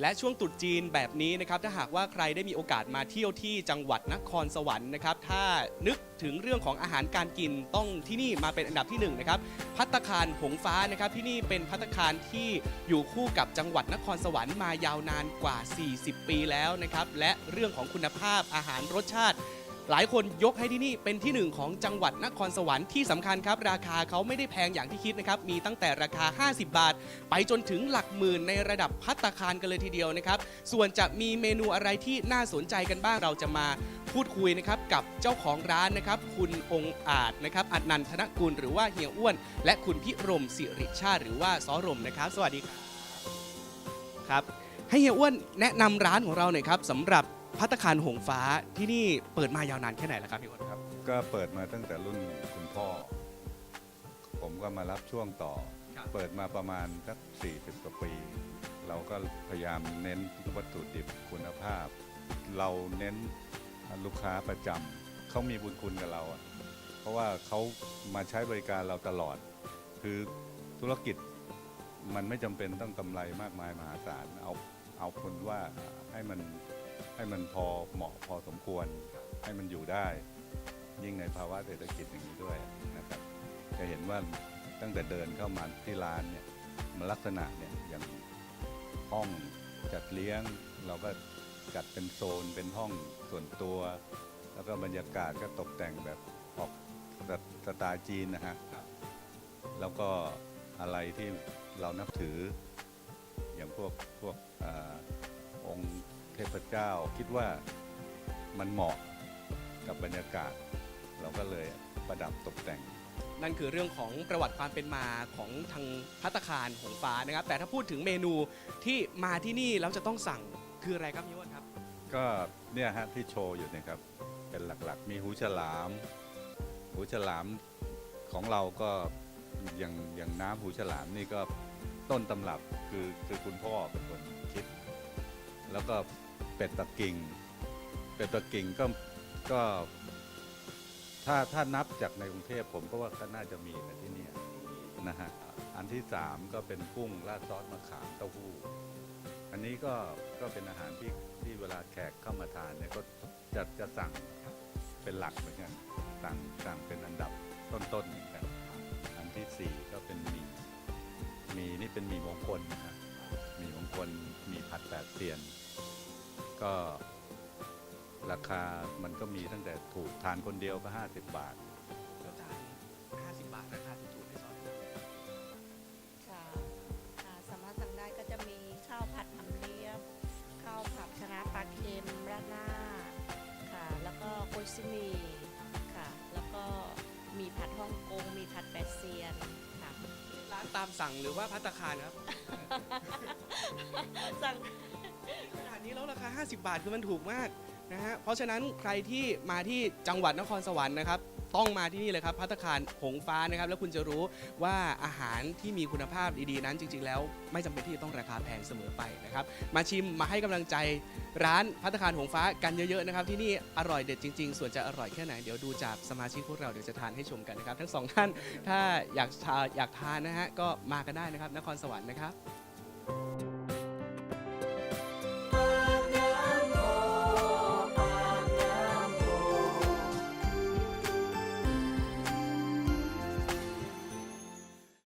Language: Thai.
และช่วงตรุษจีนแบบนี้นะครับถ้าหากว่าใครได้มีโอกาสมาเที่ยวที่จังหวัดนครสวรรค์นะครับถ้านึกถึงเรื่องของอาหารการกินต้องที่นี่มาเป็นอันดับที่หนึ่งนะครับพัตตาคารหงฟ้านะครับที่นี่เป็นพัตตาคารที่อยู่คู่กับจังหวัดนครสวรรค์มายาวนานกว่า 40 ปีแล้วนะครับและเรื่องของคุณภาพอาหารรสชาติ หลายคนยกให้ที่นี่เป็นที่หนึ่งของจังหวัดนครสวรรค์ที่สำคัญครับ ราคาเขาไม่ได้แพงอย่างที่คิดนะครับ มีตั้งแต่ราคา 50 บาท ไปจนถึงหลักหมื่นในระดับพัตตาคารกันเลยทีเดียวนะครับ ส่วนจะมีเมนูอะไรที่น่าสนใจกันบ้างเราจะมาพูดคุยนะครับกับเจ้าของร้านนะครับ คุณองค์อาจนะครับอัดนันทนกุลหรือว่าเฮียอ้วน และคุณพิรมสิริชาติหรือว่าซอรมนะครับ สวัสดีครับครับให้เฮียอ้วนแนะนำร้านของเราหน่อยครับสำหรับ พัตตาคารหงฟ้าที่นี่เปิดมายาวนานแค่ไหนแล้วครับพี่อ้วนครับ ก็เปิดมาตั้งแต่รุ่นคุณพ่อ ผมก็มารับช่วงต่อ ครับ เปิดมาประมาณสัก40กว่าปี เราก็พยายามเน้นวัตถุดิบคุณภาพ เราเน้นลูกค้าประจำเขามีบุญคุณกับเราอะเพราะว่าเขามาใช้บริการเราตลอด คือธุรกิจมันไม่จำเป็นต้องกำไรมากมายมหาศาลเอาเอาคนว่าให้มัน ให้มันพอเหมาะพอสมควร ให้มันอยู่ได้ ยิ่งในภาวะเศรษฐกิจอย่างนี้ด้วยนะครับ จะเห็นว่าตั้งแต่เดินเข้ามาที่ร้านเนี่ยมันลักษณะเนี่ยอย่างห้องจัดเลี้ยง เราก็จัดเป็นโซนเป็นห้องส่วนตัว แล้วก็บรรยากาศก็ตกแต่งแบบออกสสไตล์จีนนะฮะแล้วก็อะไรที่เรานับถืออย่างพวกพวกอองค์ ทพเจ้า คิดว่ามันเหมาะกับบรรยากาศ เราก็เลยประดับตกแต่ง นั่นคือเรื่องของประวัติความเป็นมาของทางพัตตาคารหงฟ้านะครับ แต่ถ้าพูดถึงเมนูที่มาที่นี่แล้วจะต้องสั่งคืออะไรครับพี่อ้วนครับ ก็เนี่ยฮะที่โชว์อยู่เนี่ยครับ เป็นหลักๆ มีหูฉลาม หูฉลามของเราก็อย่างอย่างน้ำหูฉลามนี่ก็ต้นตำรับคือคือคุณพ่อเป็นคนคิด แล้วก็ เป็ดปักกิ่ง เป็ดปักกิ่งก็ก็ถ้าถ้านับจากในกรุงเทพผมก็ว่าก็น่าจะมีแต่ที่เนี่ยนะฮะอันที่สามก็เป็นกุ้งราดซอสมะขามเต้าหู้อันนี้ก็ก็เป็นอาหารที่ที่เวลาแขกเข้ามาทานเนี่ยก็จะจะสั่งเป็นหลักเหมือนกันสั่งสั่งเป็นอันดับต้นๆเหมือนกันอันที่สี่ก็เป็นหมีหมีนี่เป็นหมีมงคลนะครับหมีมงคลมีผัดแปดเซียน ก็ราคามันก็มีตั้งแต่ถูกทานคนเดียวก็ 50 บาท แล้วจาน50 บาทราคาถูกๆให้ซอสได้ไหมค่ะอ่าสามารถสั่งได้ก็จะมีข้าวผัดหำเลียบข้าวผัดคะน้าปลาเค็มราดหน้าค่ะ แล้วก็โกยซิหมีค่ะ แล้วก็มีผัดฮ่องกง มีผัดแปดเซียนค่ะ ร้านตามสั่งหรือว่าพัตตาคารครับ สั่งข นี้แล้วราคา 50 บาทคือมันถูกมากนะฮะเพราะฉะนั้นใครที่มาที่จังหวัดนครสวรรค์นะครับ ต้องมาที่นี่เลยครับพัตตาคารหงฟ้านะครับ แล้วคุณจะรู้ว่าอาหารที่มีคุณภาพดีๆนั้นจริง ๆ แล้วไม่จำเป็นที่จะต้องราคาแพงเสมอไปนะครับ มาชิมมาให้กำลังใจร้านพัตคารหงฟ้ากันเยอะๆนะครับ ที่นี่อร่อยเด็ดจริง ๆ ส่วนจะอร่อยแค่ไหนเดี๋ยวดูจากสมาชิกพวกเราเดี๋ยวจะทานให้ชมกันนะครับ ทั้งสองท่านถ้าอยากทานอยากทานนะฮะก็มากันได้นะครับนครสวรรค์นะครับ